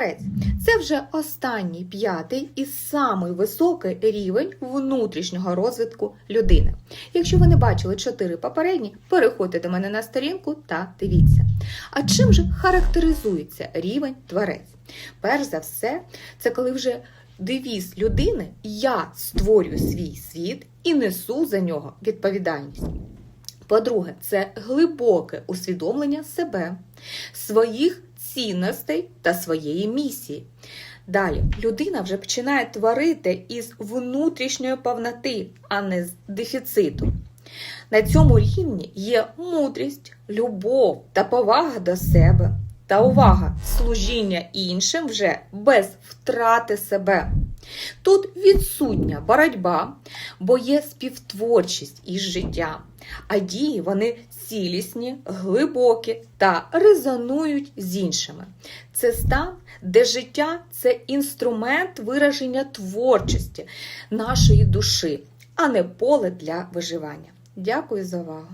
творець. Це вже останній п'ятий і самий високий рівень внутрішнього розвитку людини. Якщо ви не бачили чотири попередні, переходьте до мене на сторінку та дивіться. А чим же характеризується рівень творець? Перш за все, це коли вже девіз людини Я створюю свій світ і несу за нього відповідальність. По-друге, це глибоке усвідомлення себе, своїх цінностей та своєї місії. Далі людина вже починає творити із внутрішньої повноти, а не з дефіциту. На цьому рівні є мудрість, любов та повага до себе. Та увага, служіння іншим вже без втрати себе. Тут відсутня боротьба, бо є співтворчість із життям, а дії вони цілісні, глибокі та резонують з іншими. Це стан, де життя це інструмент вираження творчості нашої душі, а не поле для виживання. Дякую за увагу!